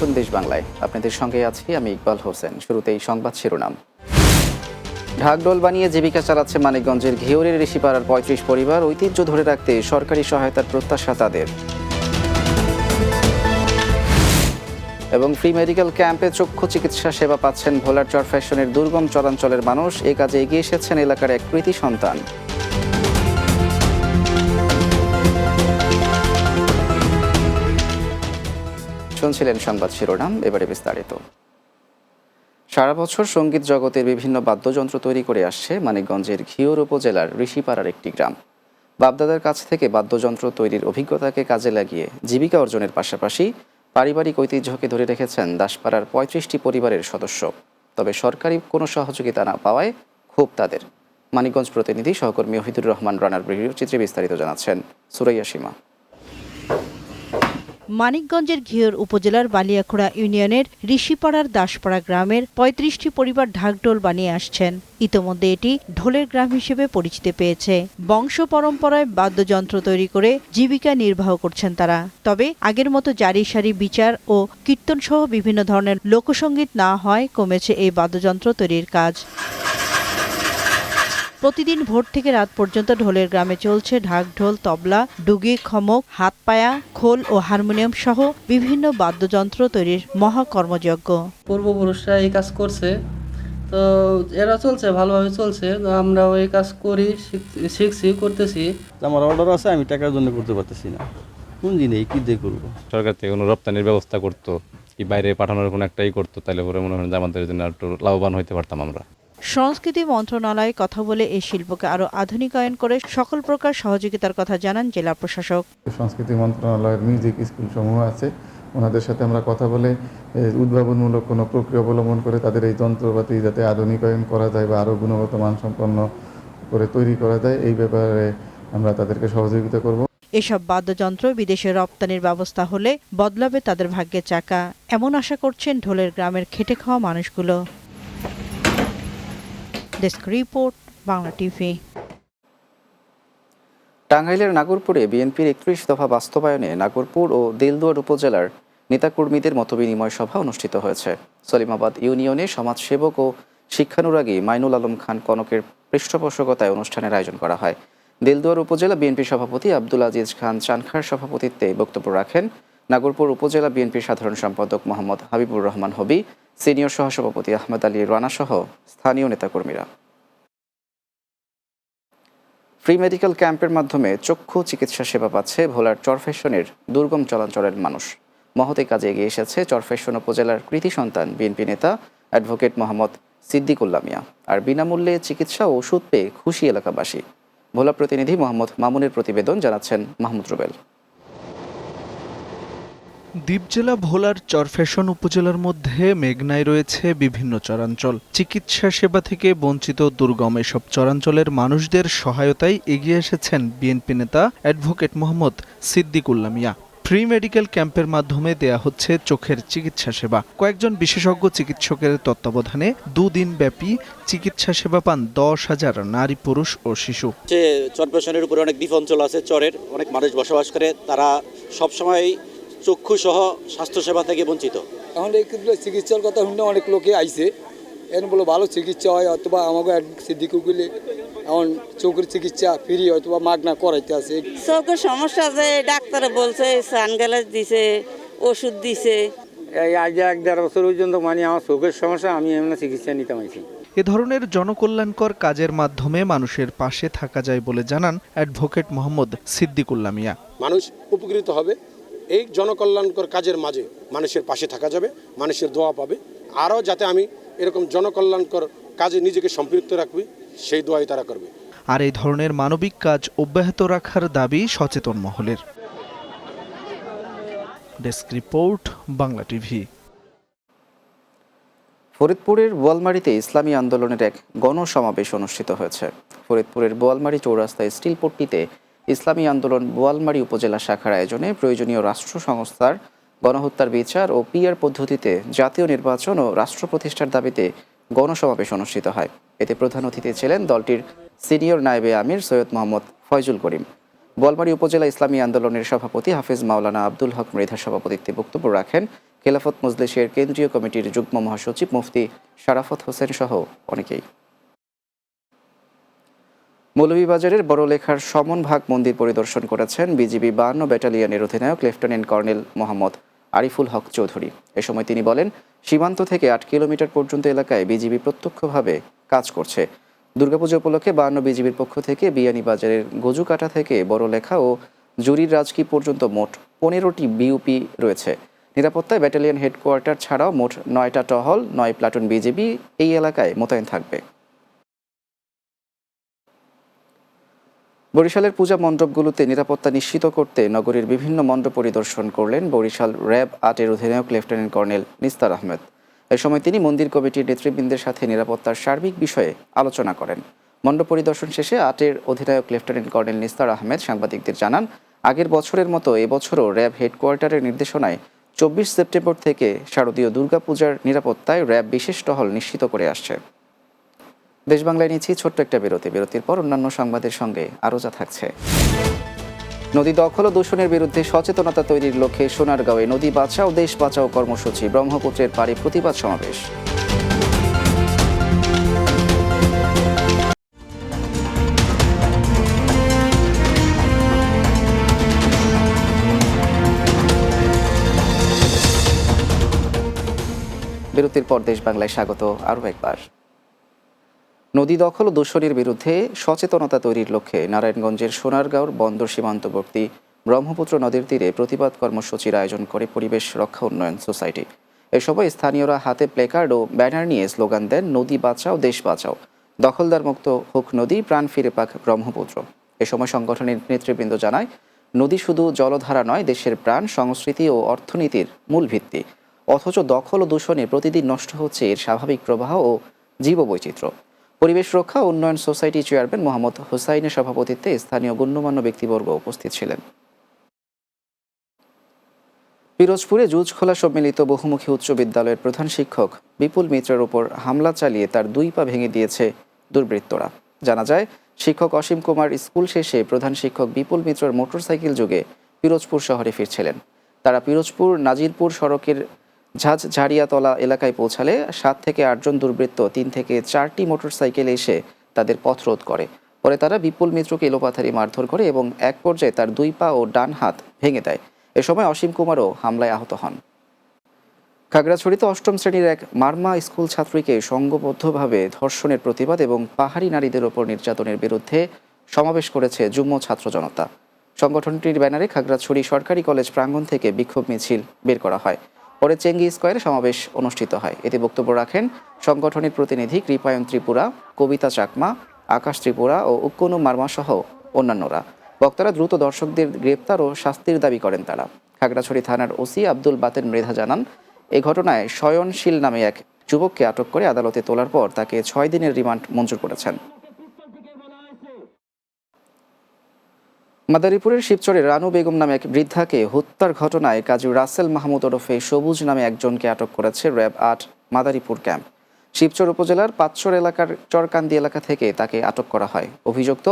আমন্ত্রণ দেশ বাংলায়। আপনাদের সঙ্গে আছি আমি ইকবাল হোসেন। শুরুতেই সংবাদ শিরোনাম। ঢাকডোল বানিয়ে জীবিকা চালাচ্ছে মানিকগঞ্জের ঘিওরের ঋষিপাড়ার পঁয়ত্রিশ পরিবার। ঐতিহ্য ধরে রাখতে সরকারি সহায়তার প্রত্যাশা তাদের। এবং ফ্রি মেডিকেল ক্যাম্পে চক্ষু চিকিৎসা সেবা পাচ্ছেন ভোলার চর ফ্যাশনের দুর্গম চরাঞ্চলের মানুষ। এ কাজে এগিয়ে এসেছেন এলাকার এক কৃতি সন্তান। শুনছিলেন সংবাদ শিরোনাম, এবারে বিস্তারিত। সারা বছর সংগীত জগতের বিভিন্ন বাদ্যযন্ত্র তৈরি করে আসছে মানিকগঞ্জের ঘিওর উপজেলার ঋষিপাড়ার একটি গ্রাম। বাপদাদার কাছ থেকে বাদ্যযন্ত্র তৈরির অভিজ্ঞতাকে কাজে লাগিয়ে জীবিকা অর্জনের পাশাপাশি পারিবারিক ঐতিহ্যকে ধরে রেখেছেন দাসপাড়ার পঁয়ত্রিশটি পরিবারের সদস্য। তবে সরকারি কোনো সহযোগিতা না পাওয়ায় ক্ষোভ তাদের। মানিকগঞ্জ প্রতিনিধি সহকর্মী ওহিদুর রহমান রানার চিত্রে বিস্তারিত জানাচ্ছেন সুরাইয়া সীমা। মানিকগঞ্জের ঘিওর উপজেলার বালিয়াখোড়া ইউনিয়নের ঋষিপাড়ার দাসপাড়া গ্রামের পঁয়ত্রিশটি পরিবার ঢাকঢোল বানিয়ে আসছেন। ইতোমধ্যে এটি ঢোলের গ্রাম হিসেবে পরিচিতি পেয়েছে। বংশ পরম্পরায় বাদ্যযন্ত্র তৈরি করে জীবিকা নির্বাহ করছেন তারা। তবে আগের মতো জারি সারি বিচার ও কীর্তন সহ বিভিন্ন ধরনের লোকসঙ্গীত না হয় কমেছে এই বাদ্যযন্ত্র তৈরির কাজ। প্রতিদিন ভোর থেকে রাত পর্যন্ত ঢোলের গ্রামে চলছে ঢাক ঢোল তবলা ডুগি খমক হাত পায়া খোল ও হারমোনিয়াম সহ বিভিন্ন বাদ্যযন্ত্র তৈরির মহাকর্মযজ্ঞ পূর্বপুরুষরা এই কাজ করছে। তো এরা চলছে ভালোভাবে চলছে। তো আমরাও এই কাজ করি শিখ- শিখছি করতেছি। আমার অর্ডার আছে আমি টাকার জন্য করতে পারতেছি না। পুঁজি নেই কি দিয়ে করব? সরকার থেকে কোনো রপ্তানির ব্যবস্থা করতো কি বাইরে পাঠানোর কোনো একটাই করতো তাহলে পরে মনে হয় আমাদের জন্য একটু লাভবান হইতে পারতাম আমরা। সংস্কৃতি মন্ত্রণালয়ে কথা বলে এই শিল্পকে আরও আধুনিকায়ন করে সকল প্রকার সহযোগিতার কথা জানান জেলা প্রশাসক। সংস্কৃতি মন্ত্রণালয়ের মিউজিক স্কুল সমূহ আছে। ওনাদের সাথে আমরা কথা বলে উদ্ভাবনমূলক কোনো প্রক্রিয়া অবলম্বন করে তাদের এই যন্ত্রপাতি যাতে আধুনিকায়ন করা যায় বা আরও গুণগত মানসম্পন্ন করে তৈরি করা যায় এই ব্যাপারে আমরা তাদেরকে সহযোগিতা করব। এসব বাদ্যযন্ত্র বিদেশে রপ্তানির ব্যবস্থা হলে বদলাবে তাদের ভাগ্যে চাকা। এমন আশা করছেন ঢোলের গ্রামের খেটে খাওয়া মানুষগুলো। ডেস্ক রিপোর্ট বাংলা টিভি টাঙ্গাইলের নাগরপুরে বিএনপির একত্রিশ দফা বাস্তবায়নে নাগরপুর ও দেলদুয়ার উপজেলার নেতাকর্মীদের মতবিনিময় সভা অনুষ্ঠিত হয়েছে। সলিমাবাদ ইউনিয়নে সমাজসেবক ও শিক্ষানুরাগী মাইনুল আলম খান কনকের পৃষ্ঠপোষকতায় অনুষ্ঠানের আয়োজন করা হয়। দেলদুয়ার উপজেলা বিএনপি সভাপতি আব্দুল আজিজ খান চানখার সভাপতিত্বে বক্তব্য রাখেন। নাগরপুর উপজেলা বিএনপির সাধারণ সম্পাদক মোহাম্মদ হাবিবুর রহমান হবি সিনিয়র সহসভাপতি আহমেদ আলী রানা সহ স্থানীয় নেতাকর্মীরা। ফ্রি মেডিকেল ক্যাম্পের মাধ্যমে চক্ষু চিকিৎসা সেবা পাচ্ছে ভোলার চরফেশনের দুর্গম চলাচলের মানুষ। মহতে কাজে এগিয়ে এসেছে চরফেশন উপজেলার কৃতি সন্তান বিএনপি নেতা অ্যাডভোকেট মোহাম্মদ সিদ্দিকুল্লা মিয়া আর বিনামূল্যে চিকিৎসা ও ওষুধ পেয়ে খুশি এলাকাবাসী। ভোলা প্রতিনিধি মোহাম্মদ মামুনের প্রতিবেদন জানাচ্ছেন মাহমুদ রুবেল। দ্বীপ জেলা ভোলার চরফ্যাশন উপজেলার মধ্যে মেঘনায় রয়েছে বিভিন্ন চরাঞ্চল। চিকিৎসা সেবা থেকে বঞ্চিত দুর্গম এসব চরাঞ্চলের মানুষদের সহায়তায় এগিয়ে এসেছেন বিএনপি নেতা advocate Mohammad Siddiqullah Mia. Free medical ক্যাম্পের মাধ্যমে দেয়া হচ্ছে চোখের চিকিৎসা সেবা। কয়েকজন বিশেষজ্ঞ চিকিৎসকের তত্ত্বাবধানে দুদিন ব্যাপী চিকিৎসা সেবা পান দশ হাজার নারী, পুরুষ ও শিশু। যে উপরে অনেক দ্বীপ অঞ্চল আছে, চরের অনেক মানুষ বসবাস করে, তারা সবসময় চক্ষু সহ স্বাস্থ্যসেবা থেকে বঞ্চিত। এখন এই ক্ষেত্রে চিকিৎসার কথা শুনে অনেক লোকে আইছে। এখন বলে ভালো চিকিৎসা হয় অথবা আমাকে সিদ্দিকু গেলে এখন চোখের চিকিৎসা ফ্রি অথবা মাগনা করাইতে আছে। চোখের সমস্যা আছে ডাক্তার বলছে সানগ্লাস দিছে ওষুধ দিছে। এই আজ এক দেড় বছর পর্যন্ত মানে আমার চোখের সমস্যা আমি এমন চিকিৎসা নিতে পারছি। এ ধরনের জনকল্যাণকর কাজের মাধ্যমে মানুষের পাশে থাকা যায় বলে জানান অ্যাডভোকেট মোহাম্মদ সিদ্দিকুল্লা মিয়া। মানুষ উপকৃত হবে। এই জনকল্যাণকর কাজের মাঝে মানুষের পাশে থাকা যাবে মানুষের দোয়া পাবে। আরও যাতে আমি এরকম জনকল্যাণকর কাজে নিজেকে সম্পৃক্ত রাখবি সেই দোয়াই তারা করবে। আর এই ধরনের মানবিক কাজ অব্যাহত রাখার দাবি সচেতন মহলের। Desk report Bangla TV. ফরিদপুরের বোয়ালমারিতে ইসলামী আন্দোলনের এক গণসমাবেশ অনুষ্ঠিত হয়েছে। ফরিদপুরের বোয়ালমারি চৌরাস্তায় স্টিল পট্টিতে ইসলামী আন্দোলন বোয়ালমারি উপজেলা শাখার আয়োজনে প্রয়োজনীয় রাষ্ট্র সংস্থার গণহত্যার বিচার ও পিআর পদ্ধতিতে জাতীয় নির্বাচন ও রাষ্ট্র প্রতিষ্ঠার দাবিতে গণসমাবেশ অনুষ্ঠিত হয়। এতে প্রধান অতিথি ছিলেন দলটির সিনিয়র নায়েবে আমির সৈয়দ মোহাম্মদ ফয়জুল করিম। বোয়ালমারী উপজেলা ইসলামী আন্দোলনের সভাপতি হাফিজ মাওলানা আব্দুল হক মৃধার সভাপতিত্বে বক্তব্য রাখেন খেলাফত মজলিসের কেন্দ্রীয় কমিটির যুগ্ম মহাসচিব মুফতি শারাফত হোসেন সহ অনেকেই। মৌলভীবাজারের বড়লেখার সমন ভাগ মন্দির পরিদর্শন করেছেন বিজিবি বান্ন ব্যাটালিয়নের অধিনায়ক লেফটেন্যান্ট কর্নেল মোহাম্মদ আরিফুল হক চৌধুরী। এ সময় তিনি বলেন, সীমান্ত থেকে আট কিলোমিটার পর্যন্ত এলাকায় বিজিবি প্রত্যক্ষভাবে কাজ করছে। দুর্গাপুজো উপলক্ষে বান্ন বিজিবির পক্ষ থেকে বিয়ানীবাজারের গজুকাটা থেকে বড়লেখা ও জুরির রাজকি পর্যন্ত মোট পনেরোটি বিউপি রয়েছে। নিরাপত্তায় ব্যাটালিয়ন হেডকোয়ার্টার ছাড়াও মোট নয়টা টহল, নয় প্লাটুন বিজিবি এই এলাকায় মোতায়েন থাকবে। বরিশালের পূজা মণ্ডপগুলোতে নিরাপত্তা নিশ্চিত করতে নগরীর বিভিন্ন মণ্ডপ পরিদর্শন করলেন বরিশাল র্যাব আটের অধিনায়ক লেফটেন্যান্ট কর্নেল নিস্তার আহমেদ। এ সময় তিনি মন্দির কমিটির নেতৃবৃন্দের সাথে নিরাপত্তার সার্বিক বিষয়ে আলোচনা করেন। মণ্ডপ পরিদর্শন শেষে আটের অধিনায়ক লেফটেন্যান্ট কর্নেল নিস্তার আহমেদ সাংবাদিকদের জানান, আগের বছরের মতো এবছরও র্যাব হেডকোয়ার্টারের নির্দেশনায় চব্বিশ সেপ্টেম্বর থেকে শারদীয় দুর্গাপূজার নিরাপত্তায় র্যাব বিশেষ টহল নিশ্চিত করে আসছে। দেশ বাংলায় নিচ্ছি ছোট্ট একটা বিরতি। বিরতির পর অন্যান্য সংবাদের সঙ্গে আরও যা থাকছে। নদী দখল ও দূষণের বিরুদ্ধে সচেতনতা তৈরির লক্ষ্যে সোনারগাঁওয়ে নদী বাঁচাও, দেশ বাঁচাও কর্মসূচি, ব্রহ্মপুত্রের পাড়ে প্রতিবাদ সমাবেশ। বিরতির পর দেশ বাংলায় স্বাগত আরও একবার। নদী দখল ও দূষণের বিরুদ্ধে সচেতনতা তৈরির লক্ষ্যে নারায়ণগঞ্জের সোনারগাঁওর বন্দর সীমান্তবর্তী ব্রহ্মপুত্র নদীর তীরে প্রতিবাদ কর্মসূচির আয়োজন করে পরিবেশ রক্ষা উন্নয়ন সোসাইটি। এ সময় স্থানীয়রা হাতে প্লেকার্ড ও ব্যানার নিয়ে স্লোগান দেন, নদী বাঁচাও, দেশ বাঁচাও। দখলদার মুক্ত হোক নদী, প্রাণ ফিরে পাক ব্রহ্মপুত্র। এ সময় সংগঠনের নেতৃবৃন্দ জানায়, নদী শুধু জলধারা নয়, দেশের প্রাণ, সংস্কৃতি ও অর্থনীতির মূল ভিত্তি। অথচ দখল ও দূষণে প্রতিদিন নষ্ট হচ্ছে এর স্বাভাবিক প্রবাহ ও জীববৈচিত্র্য। পরিবেশ রক্ষা উন্নয়ন সোসাইটি চেয়ারম্যান মোহাম্মদ হোসাইনের সভাপতিত্বে স্থানীয় গণ্যমান্য ব্যক্তিবর্গ উপস্থিত ছিলেন। পিরোজপুরে জুজখোলা সম্মিলিত বহুমুখী উচ্চ বিদ্যালয়ের প্রধান শিক্ষক বিপুল মিত্রের ওপর হামলা চালিয়ে তার দুই পা ভেঙে দিয়েছে দুর্বৃত্তরা। জানা যায়, শিক্ষক অসীম কুমার স্কুল শেষে প্রধান শিক্ষক বিপুল মিত্রের মোটরসাইকেল যোগে পিরোজপুর শহরে ফিরছিলেন। তারা পিরোজপুর নাজিরপুর সড়কের ঝাঁঝ ঝাড়িয়াতলা এলাকায় পৌঁছালে সাত থেকে আটজন দুর্বৃত্ত তিন থেকে চারটি মোটরসাইকেল এসে তাদের পথরোধ করে। পরে তারা বিপুল মিত্রকে এলোপাথারি মারধর করে এবং এক পর্যায়ে তার দুই পা ও ডান হাত ভেঙে দেয়। এ সময় অসীম কুমারও হামলায় আহত হন। খাগড়াছড়িতে অষ্টম শ্রেণির এক মার্মা স্কুল ছাত্রীকে সংঘবদ্ধভাবে ধর্ষণের প্রতিবাদ এবং পাহাড়ি নারীদের ওপর নির্যাতনের বিরুদ্ধে সমাবেশ করেছে যুগ্ম ছাত্র জনতা। সংগঠনটির ব্যানারে খাগড়াছড়ি সরকারি কলেজ প্রাঙ্গণ থেকে বিক্ষোভ মিছিল বের করা হয়। পরে চেঙ্গি স্কোয়ারে সমাবেশ অনুষ্ঠিত হয়। এতে বক্তব্য রাখেন সংগঠনের প্রতিনিধি কৃপায়ন ত্রিপুরা, কবিতা চাকমা, আকাশ ত্রিপুরা ও উক্কনু মার্মা সহ অন্যান্যরা। বক্তারা দ্রুত দর্শকদের গ্রেপ্তার ও শাস্তির দাবি করেন তারা। খাগড়াছড়ি থানার ওসি আব্দুল বাতেন মৃধা জানান, এ ঘটনায় শয়নশীল নামে এক যুবককে আটক করে আদালতে তোলার পর তাকে ছয় দিনের রিমান্ড মঞ্জুর করেছেন। মাদারীপুরের শিবচরে রানু বেগম নামে এক বৃদ্ধাকে হত্যার ঘটনায় কাজী রাসেল মাহমুদ ওরফে সবুজ নামে একজনকে আটক করেছে র্যাব আট মাদারীপুর ক্যাম্প। শিবচর উপজেলার পাঁচশোর এলাকার চরকান্দি এলাকা থেকে তাকে আটক করা হয়। অভিযুক্ত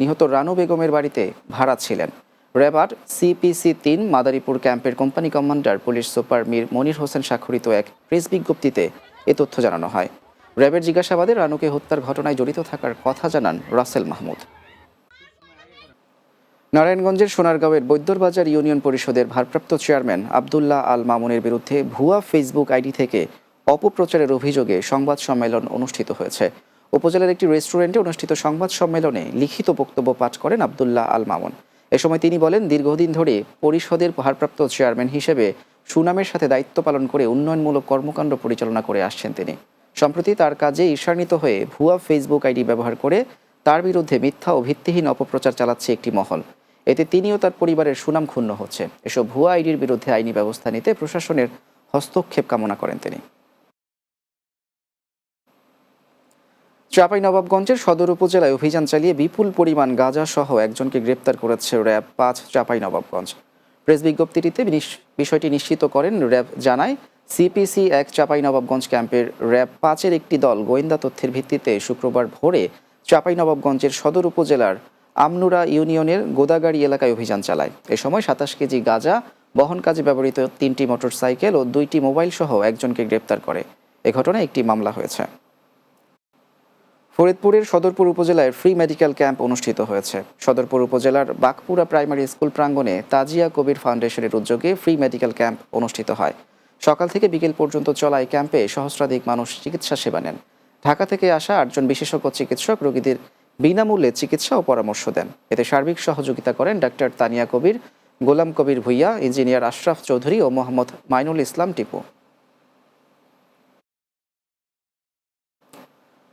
নিহত রানু বেগমের বাড়িতে ভাড়া ছিলেন। র্যাব আট সিপিসি তিন মাদারীপুর ক্যাম্পের company commander police super Mir Monir Hossain স্বাক্ষরিত এক প্রেস বিজ্ঞপ্তিতে এ তথ্য জানানো হয়। র্যাবের জিজ্ঞাসাবাদে রানুকে হত্যার ঘটনায় জড়িত থাকার কথা জানান রাসেল মাহমুদ। নারায়ণগঞ্জের সোনারগাঁওয়ের বৈদ্যরবাজার ইউনিয়ন পরিষদের ভারপ্রাপ্ত চেয়ারম্যান আবদুল্লাহ আল মামুনের বিরুদ্ধে ভুয়া ফেসবুক আইডি থেকে অপপ্রচারের অভিযোগে সংবাদ সম্মেলন অনুষ্ঠিত হয়েছে। উপজেলার একটি রেস্টুরেন্টে অনুষ্ঠিত সংবাদ সম্মেলনে লিখিত বক্তব্য পাঠ করেন আবদুল্লাহ আল মামুন। এ সময় তিনি বলেন, দীর্ঘদিন ধরে পরিষদের ভারপ্রাপ্ত চেয়ারম্যান হিসেবে সুনামের সাথে দায়িত্ব পালন করে উন্নয়নমূলক কর্মকাণ্ড পরিচালনা করে আসছেন তিনি। সম্প্রতি তার কাজে ঈর্ষান্বিত হয়ে ভুয়া ফেসবুক আইডি ব্যবহার করে তার বিরুদ্ধে মিথ্যা ও ভিত্তিহীন অপপ্রচার চালাচ্ছে একটি মহল। এতে তিনিও তার পরিবারের সুনাম ক্ষুণ্ণ হচ্ছে এসব ভুয়া আইডির বিরুদ্ধে আইনি ব্যবস্থা নিতে প্রশাসনের হস্তক্ষেপ কামনা করেন তিনি। চাঁপাইনবাবগঞ্জের সদর উপজেলায় অভিযান চালিয়ে বিপুল পরিমাণ গাঁজা সহ একজনকে গ্রেপ্তার করেছে র্যাব পাঁচ চাঁপাইনবাবগঞ্জ প্রেস বিজ্ঞপ্তিটিতে বিষয়টি নিশ্চিত করেন র্যাব জানায় সিপিসি এক চাঁপাইনবাবগঞ্জ ক্যাম্পের র্যাব পাঁচের একটি দল গোয়েন্দা তথ্যের ভিত্তিতে শুক্রবার ভোরে চাঁপাইনবাবগঞ্জের সদর উপজেলার আমনুরা ইউনিয়নের গোদাগাড়ি এলাকায় অভিযান চালায়। এ সময় সাতাশ কেজি গাঁজা বহন কাজে ব্যবহৃত তিনটি মোটরসাইকেল ও দুইটি মোবাইল সহ একজনকে গ্রেপ্তার করে। এ ঘটনায় একটি মামলা হয়েছে। ফরিদপুরের সদরপুর উপজেলায় ফ্রি মেডিকেল ক্যাম্প অনুষ্ঠিত হয়েছে। সদরপুর উপজেলার বাকপুরা প্রাইমারি স্কুল প্রাঙ্গণে তাজিয়া কবির ফাউন্ডেশনের উদ্যোগে ফ্রি মেডিকেল ক্যাম্প অনুষ্ঠিত হয়। সকাল থেকে বিকেল পর্যন্ত চলা এই ক্যাম্পে সহস্রাধিক মানুষ চিকিৎসা সেবা নেন। ঢাকা থেকে আসা আটজন বিশেষজ্ঞ চিকিৎসক রোগীদের বিনামূল্যে চিকিৎসা ও পরামর্শ দেন। এতে সার্বিক সহযোগিতা করেন ডাক্তার তানিয়া কবির, গোলাম কবির ভুইয়া, ইঞ্জিনিয়ার আশরাফ চৌধুরী ও মোহাম্মদ মাইনুল ইসলাম টিপু।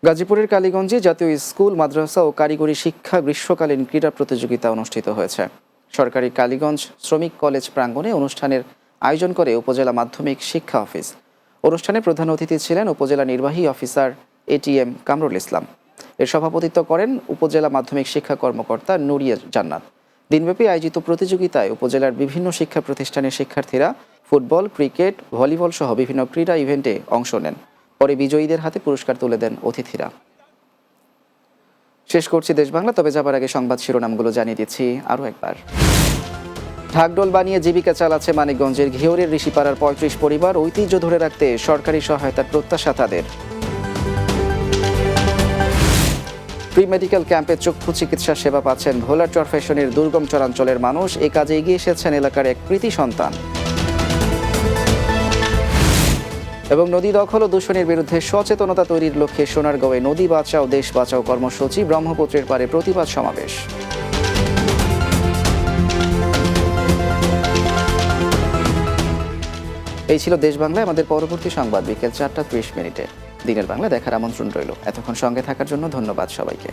গাজীপুরের কালীগঞ্জে জাতীয় স্কুল, মাদ্রাসা ও কারিগরি শিক্ষা গ্রীষ্মকালীন ক্রীড়া প্রতিযোগিতা অনুষ্ঠিত হয়েছে। সরকারি কালীগঞ্জ শ্রমিক কলেজ প্রাঙ্গণে অনুষ্ঠানের আয়োজন করে উপজেলা মাধ্যমিক শিক্ষা অফিস। অনুষ্ঠানে প্রধান অতিথি ছিলেন উপজেলা নির্বাহী অফিসার এটিএম কামরুল ইসলাম। এর সভাপতিত্ব করেন উপজেলা মাধ্যমিক শিক্ষা কর্মকর্তা নুরিয়া জান্নাত। দিনব্যাপী আয়োজিত প্রতিযোগিতায় উপজেলার বিভিন্ন শিক্ষা প্রতিষ্ঠানের শিক্ষার্থীরা ফুটবল, ক্রিকেট, ভলিবল সহ বিভিন্ন ক্রীড়া ইভেন্টে অংশ নেন। পরে বিজয়ীদের হাতে পুরস্কার তুলে দেন অতিথিরা। শেষ করছি দেশ বাংলা, তবে যাবার আগে সংবাদ শিরোনামগুলো জানিয়ে দিচ্ছি আরও একবার। ঢাকডোল বানিয়ে জীবিকা চালাচ্ছে মানিকগঞ্জের ঘিওরের ঋষিপাড়ার পঁয়ত্রিশ পরিবার, ঐতিহ্য ধরে রাখতে সরকারি সহায়তার প্রত্যাশা তাদের। প্রি মেডিকেল ক্যাম্পে চক্ষু চিকিৎসা সেবা পাচ্ছেন ভোলার ফ্যাশনের দুর্গম চরাঞ্চলের মানুষ। এ কাজে এগিয়ে এসেছেন এলাকার এক কৃতি সন্তান। এবং নদী দখল ও দূষণের বিরুদ্ধে সচেতনতা তৈরির লক্ষ্যে সোনারগাঁওয়ে নদী বাঁচাও, দেশ বাঁচাও কর্মসূচি, ব্রহ্মপুত্রের পারে প্রতিবাদ সমাবেশ। এই ছিল দেশ বাংলায়, আমাদের পরবর্তী সংবাদ বিকেল চারটা ত্রিশ মিনিটে। দিনের বাংলা দেখার আমন্ত্রণ রইল। এতক্ষণ সঙ্গে থাকার জন্য ধন্যবাদ সবাইকে।